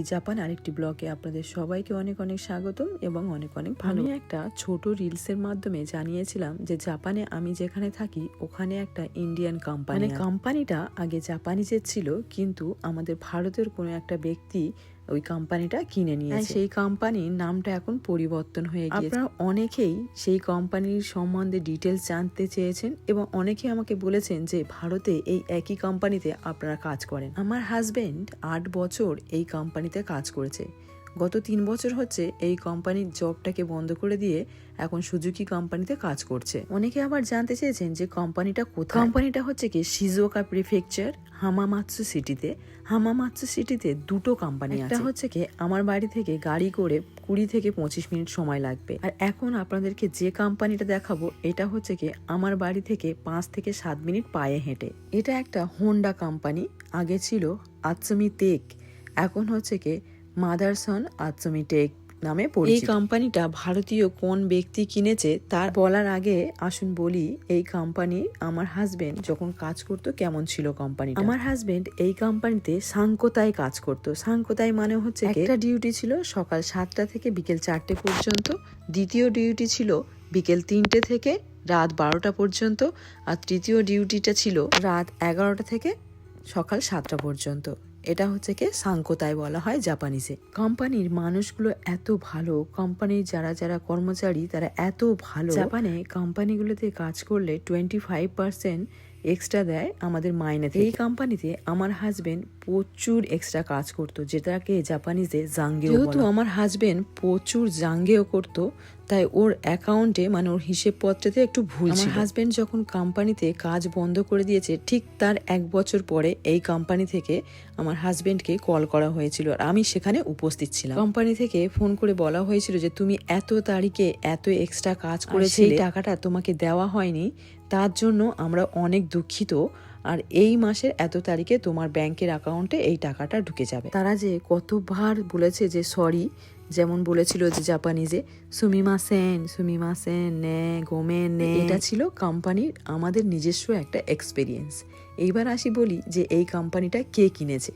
প্রীতি Japan আরেকটি ব্লগে আপনাদের সবাইকে অনেক অনেক স্বাগতম এবং অনেক অনেক ভালো একটা ছোট রিলসের মাধ্যমে জানিয়েছিলাম যে জাপানে আমি যেখানে থাকি ওখানে একটা ইন্ডিয়ান কোম্পানি কোম্পানিটা আগে জাপানিজের ছিল কিন্তু আমাদের ভারতের কোনো একটা ব্যক্তি ওই কোম্পানিটা কিনে নিয়েছে। সেই কোম্পানির নামটা এখন পরিবর্তন হয়ে গিয়েছে। আপনারা অনেকেই সেই কোম্পানির সম্বন্ধে ডিটেলস জানতে চেয়েছেন এবং অনেকে আমাকে বলেছেন যে ভারতে এই একই কোম্পানিতে আপনারা কাজ করেন। আমার হাজবেন্ড আট বছর এই কোম্পানিতে কাজ করেছে। গত তিন বছর হচ্ছে এই কোম্পানির জবটাকে বন্ধ করে দিয়ে এখন সুজুকি কোম্পানিতে কাজ করছে। অনেকে আবার জানতে চেয়েছেন যে কোম্পানিটা কোথায়। কোম্পানিটা হচ্ছে কি শিজুওকা প্রিফেকচার হামামাৎসু সিটিতে হামামাৎসু সিটিতে দুটো কোম্পানি আছে। একটা হচ্ছে কি আমার বাড়ি থেকে গাড়ি করে কুড়ি থেকে পঁচিশ মিনিট সময় লাগবে। আর এখন আপনাদেরকে যে কোম্পানিটা দেখাবো এটা হচ্ছে কি আমার বাড়ি থেকে পাঁচ থেকে সাত মিনিট পায়ে হেঁটে। এটা একটা হোন্ডা কোম্পানি আগে ছিল আৎসমি তেক এখন হচ্ছে কি মাদারসন আৎসমি টেক নামে পরিচিত। এই কোম্পানিটা ভারতীয় কোন ব্যক্তি কিনেছে তার বলার আগে আসুন বলি এই কোম্পানি আমার হাজবেন্ড যখন কাজ করতো কেমন ছিল কোম্পানি আমার হাজবেন্ড এই কোম্পানিতে সাংকোতায় কাজ করতো। সাংকোতায় মানে হচ্ছে একটা ডিউটি ছিল সকাল সাতটা থেকে বিকেল চারটে পর্যন্ত দ্বিতীয় ডিউটি ছিল বিকেল তিনটে থেকে রাত বারোটা পর্যন্ত আর তৃতীয় ডিউটিটা ছিল রাত এগারোটা থেকে সকাল সাতটা পর্যন্ত। এটা হচ্ছে কি সাংকোতায় বলা হয় জাপানিজে। কোম্পানির মানুষগুলো এত ভালো কোম্পানির যারা যারা কর্মচারী তারা এত ভালো। জাপানে কোম্পানিগুলোতে কাজ করলে টোয়েন্টি ফাইভ পার্সেন্ট এক্সট্রা দেয় আমাদের মাইনে এই কোম্পানিতে আমার হাজবেন্ড প্রচুর এক্সট্রা কাজ করতো যেটাকে জাপানিজে জাঙ্গেও যেহেতু আমার হাজবেন্ড প্রচুর জাঙ্গেও করতো তাই ওর অ্যাকাউন্টে মানে ওর হিসেবপত্রেতে একটু ভুল আমার হাজবেন্ড যখন কোম্পানিতে কাজ বন্ধ করে দিয়েছে ঠিক তার এক বছর পরে এই কোম্পানি থেকে আমার হাজব্যান্ডকে কল করা হয়েছিল আর আমি সেখানে উপস্থিত ছিলাম। কোম্পানি থেকে ফোন করে বলা হয়েছিল যে তুমি এত তারিখে এত এক্সট্রা কাজ করে সেই টাকাটা তোমাকে দেওয়া হয়নি। তার জন্য আমরা অনেক দুঃখিত। আর এই মাসের এত তারিখে তোমার ব্যাংকের অ্যাকাউন্টে এই টাকাটা ঢুকে যাবে। তারা যে কতবার বলেছে যে সরি যেমন বলেছিল যে জাপানিজে সুমিমা সেন সুমিমা সেন নে, গোমে, নে। এটা ছিল কোম্পানির আমাদের নিজস্ব একটা এক্সপিরিয়েন্স এইবার আসি বলি যে এই কোম্পানিটা কে কিনেছে।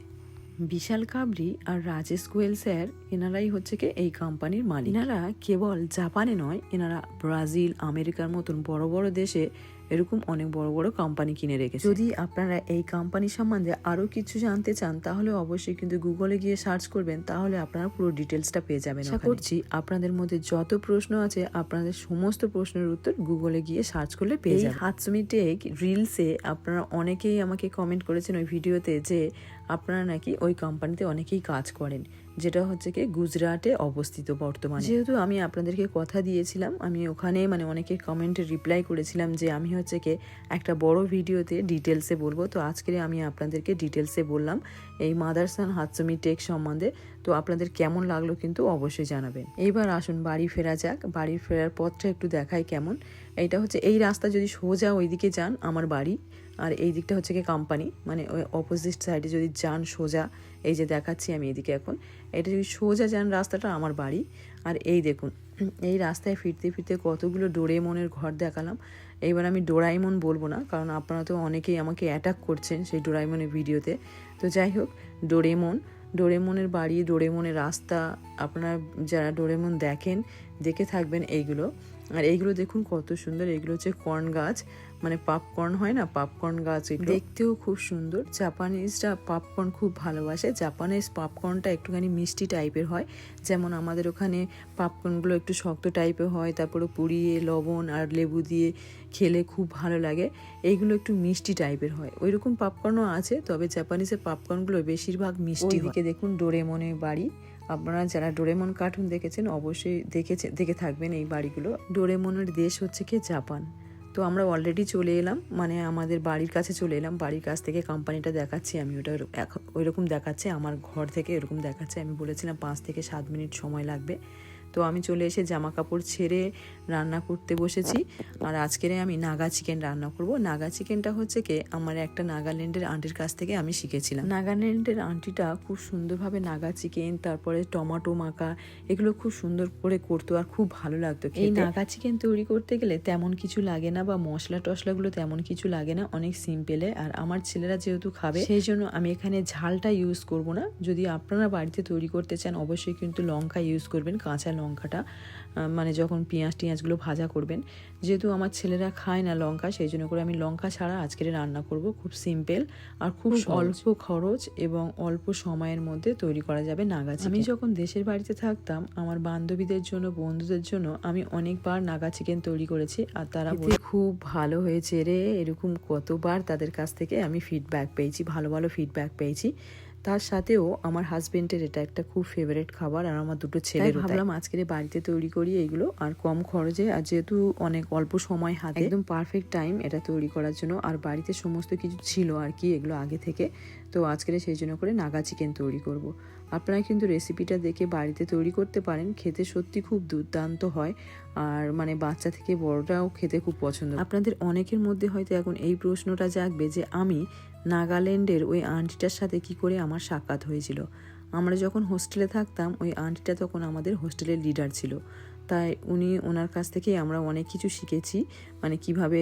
বিশাল কাবরি আর রাজেশ গোয়েল স্যার, এনারাই হচ্ছে কি এই কোম্পানির মালিক। এনারা কেবল জাপানে নয়, এনারা ব্রাজিল, আমেরিকার মতন বড় বড় দেশে এরকম অনেক বড় বড় কোম্পানি কিনে রেখেছে। যদি আপনারা এই কোম্পানি সম্বন্ধে আরও কিছু জানতে চান তাহলে অবশ্যই কিন্তু গুগলে গিয়ে সার্চ করবেন তাহলে আপনারা পুরো ডিটেলসটা পেয়ে যাবেন আশা করছি আপনাদের মধ্যে যত প্রশ্ন আছে আপনাদের সমস্ত প্রশ্নের উত্তর গুগলে গিয়ে সার্চ করলে পেয়ে যাবেন। হাতসুমি টেক রিলসে আপনারা অনেকেই আমাকে কমেন্ট করেছেন ওই ভিডিওতে যে আপনারা নাকি ওই কোম্পানিতে অনেকেই কাজ করেন। যেটা হচ্ছে কি গুজরাটে অবস্থিত বর্তমানে। যেহেতু আমি আপনাদেরকে কথা দিয়েছিলাম, আমি ওখানে মানে অনেকে কমেন্টে রিপ্লাই করেছিলাম যে আমি হচ্ছে কি একটা বড় ভিডিওতে ডিটেলসে বলব। তো আজকে আমি আপনাদেরকে ডিটেলসে বললাম এই মাদারসান হাতসমি টেক সম্বন্ধে। তো আপনাদের কেমন লাগল কিন্তু অবশ্যই জানাবেন। এইবার আসুন বাড়ি ফেরা যাক। বাড়ি ফেরার পথটা একটু দেখাই কেমন। এইটা হচ্ছে, এই রাস্তা যদি সোজা ওইদিকে যান, আমার বাড়ি। আর এই দিকটা হচ্ছে কি কোম্পানি মানে ওই অপোজিট সাইডে যদি যান সোজা, এই যে দেখাচ্ছি আমি এদিকে এখন, এটা যদি সোজা যান রাস্তাটা আমার বাড়ি। আর এই দেখুন, এই রাস্তায় ফিরতে ফিরতে কতগুলো ডোরেমনের ঘর দেখালাম। এইবার আমি ডোরাইমন বলব না, কারণ আপনারা তো অনেকেই আমাকে অ্যাটাক করছেন সেই ডোরাইমনের ভিডিওতে। তো যাই হোক ডোরেমন ডোরেমনের বাড়ি ডোরেমনের রাস্তা, আপনারা যারা ডোরেমন দেখেন দেখে থাকবেন এইগুলো। আর এইগুলো দেখুন কত সুন্দর এগুলো হচ্ছে কর্ন গাছ। মানে পাপকর্ন হয় না? পাপকর্ন গাছ দেখতেও খুব সুন্দর। জাপানিজরা পাপকর্ন খুব ভালোবাসে। জাপানিজ পাপকর্নটা একটুখানি মিষ্টি টাইপের হয়। যেমন আমাদের ওখানে পাপকর্নগুলো একটু শক্ত টাইপের হয়। তারপরে পুড়িয়ে লবণ আর লেবু দিয়ে খেলে খুব ভালো লাগে। এইগুলো একটু মিষ্টি টাইপের হয়। ওই রকম পাপকর্নও আছে তবে জাপানিজের পাপকর্নগুলো বেশিরভাগ মিষ্টি দিকে দেখুন ডোরেমনের বাড়ি। আপনারা যারা ডোরেমন কার্টুন দেখেছেন, অবশ্যই দেখেছে, দেখে থাকবেন এই বাড়িগুলো। ডোরেমনের দেশ হচ্ছে কি? জাপান। তো আমরা অলরেডি চলে এলাম মানে আমাদের বাড়ির কাছে চলে এলাম। বাড়ির কাছ থেকে কোম্পানিটা দেখাচ্ছি, আমি ওটা ওই রকম দেখাচ্ছে, আমার ঘর থেকে এরকম দেখাচ্ছে। আমি বলেছিলাম পাঁচ থেকে সাত মিনিট সময় লাগবে। তো আমি চলে এসে জামা কাপড় ছেড়ে রান্না করতে বসেছি। আর আজকের আমি নাগা চিকেন রান্না করব। নাগা চিকেনটা হচ্ছে কি? আমার একটা নাগাল্যান্ডের আন্টির কাছ থেকে আমি শিখেছিলাম। নাগাল্যান্ডের আন্টিটা খুব সুন্দরভাবে নাগা চিকেন তারপরে টমাটো মাখা এগুলো খুব সুন্দর করে করতো আর খুব ভালো লাগতো এই নাগা চিকেন তৈরি করতে গেলে তেমন কিছু লাগে না বা মশলা টশলাগুলো তেমন কিছু লাগে না অনেক সিম্পলে আর আমার ছেলেরা যেহেতু খাবে সেই জন্য আমি এখানে ঝালটা ইউজ করব না। যদি আপনারা বাড়িতে তৈরি করতে চান অবশ্যই কিন্তু লঙ্কা ইউজ করবেন কাঁচা লঙ্কাটা মানে যখন পেঁয়াজ টিয়াজগুলো ভাজা করবেন যেহেতু আমার ছেলেরা খায় না লঙ্কা সেই জন্য করে আমি লঙ্কা ছাড়া আজকের রান্না করব খুব সিম্পল আর খুব অল্প খরচ এবং অল্প সময়ের মধ্যে তৈরি করা যাবে নাগা আমি যখন দেশের বাড়িতে থাকতাম আমার বান্ধবীদের জন্য বন্ধুদের জন্য আমি অনেকবার নাগা চিকেন তৈরি করেছি আর তারা বলে, খুব ভালো হয়েছে রে এরকম কতবার তাদের কাছ থেকে আমি ফিডব্যাক পেয়েছি ভালো ভালো ফিডব্যাক পেয়েছি। তার সাথেও আমার হাজবেন্ডের এটা একটা খুব ফেভারেট খাবার আর আমার দুটো ছেলে ভাবলাম আজকের বাড়িতে তৈরি করি এগুলো আর কম খরচে আর যেহেতু অনেক অল্প সময় হাতে। একদম পারফেক্ট টাইম এটা তৈরি করার জন্য। আর বাড়িতে সমস্ত কিছু ছিল আর কি এগুলো আগে থেকে। তো আজকের সেই জন্য করে নাগা চিকেন তৈরি করব। আপনারা কিন্তু রেসিপিটা দেখে বাড়িতে তৈরি করতে পারেন। খেতে সত্যি খুব দুর্দান্ত হয়। আর মানে বাচ্চা থেকে বড়রাও খেতে খুব পছন্দ আপনাদের অনেকের মধ্যে হয়তো এখন এই প্রশ্নটা জাগবে যে আমি নাগাল্যান্ডের ওই আন্টিটার সাথে কি করে আমার সাক্ষাৎ হয়েছিল? আমরা যখন হোস্টেলে থাকতাম, ওই আন্টিটা তখন আমাদের হোস্টেলের লিডার ছিল। তাই উনি ওনার কাছ থেকে আমরা অনেক কিছু শিখেছি। মানে কীভাবে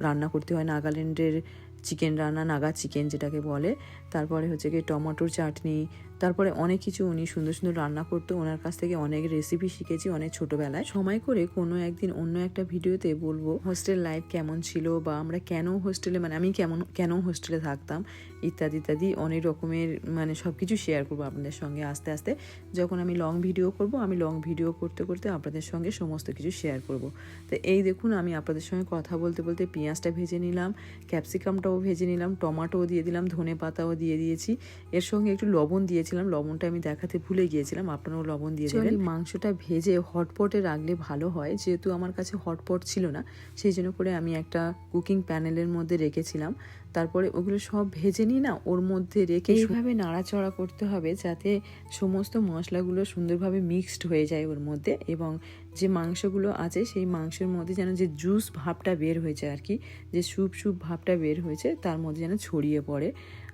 রান্না করতে হয় নাগাল্যান্ডের চিকেন রান্না নাগা চিকেন যেটাকে বলে। তারপরে হচ্ছে গিয়ে টমেটোর চাটনি তারপরে অনেক কিছু উনি সুন্দর সুন্দর রান্না করতো। ওনার কাছ থেকে অনেক রেসিপি শিখেছি অনেক ছোটবেলায়। সময় করে কোনো একদিন অন্য একটা ভিডিওতে বলব হোস্টেল লাইফ কেমন ছিল বা আমরা কেন হোস্টেলে মানে আমি কেমন, কেন হোস্টেলে থাকতাম, ইত্যাদি ইত্যাদি অনেক রকমের মানে সব কিছু শেয়ার করব আপনাদের সঙ্গে আস্তে আস্তে। যখন আমি লং ভিডিও করব, আমি লং ভিডিও করতে করতে আপনাদের সঙ্গে সমস্ত কিছু শেয়ার করব। তো এই দেখুন, আমি আপনাদের সঙ্গে কথা বলতে বলতে পেঁয়াজটা ভেজে নিলাম ক্যাপসিকামটাও ভেজে নিলাম টমাটোও দিয়ে দিলাম ধনে পাতাও দিয়ে দিয়েছি। এর সঙ্গে একটু লবণ দিয়েছিলাম লবণটা আমি দেখাতে ভুলে গিয়েছিলাম আপনারাও লবণ দিয়ে দেবেন। মাংসটা ভেজে হটপটে রাখলে ভালো হয় যেহেতু আমার কাছে হটপট ছিল না সেই জন্য করে আমি একটা কুকিং প্যানেলের মধ্যে রেখেছিলাম। তারপরে ওগুলো সব ভেজে নিই না ওর মধ্যে রেখে এইভাবে নাড়াচড়া করতে হবে যাতে সমস্ত মশলাগুলো সুন্দরভাবে মিক্সড হয়ে যায় ওর মধ্যে এবং যে মাংসগুলো আছে সেই মাংসের মধ্যে যেন যে জুস ভাবটা বের হয়েছে আর কি যে স্যুপ স্যুপ ভাবটা বের হয়েছে তার মধ্যে যেন ছড়িয়ে পড়ে।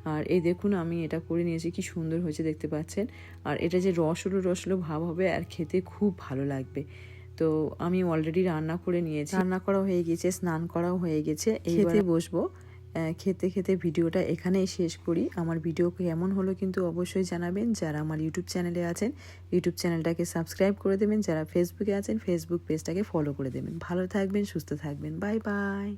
আর এই দেখুন আমি এটা করে নিয়েছি কি সুন্দর হয়েছে দেখতে পাচ্ছেন। আর এটা যে রসলো রসলো ভাব হবে আর খেতে খুব ভালো লাগবে। তো আমি অলরেডি রান্না করে নিয়েছি। রান্না করা হয়ে গেছে স্নান করাও হয়ে গেছে খেতে বসবো। খেতে খেতে ভিডিওটা এখানেই শেষ করি। আমার ভিডিও কেমন হলো কিন্তু অবশ্যই জানাবেন। যারা আমার ইউটিউব চ্যানেলে আছেন ইউটিউব চ্যানেলটাকে সাবস্ক্রাইব করে দেবেন। যারা ফেসবুকে আছেন ফেসবুক পেজটাকে ফলো করে দেবেন। ভালো থাকবেন, সুস্থ থাকবেন। Bye bye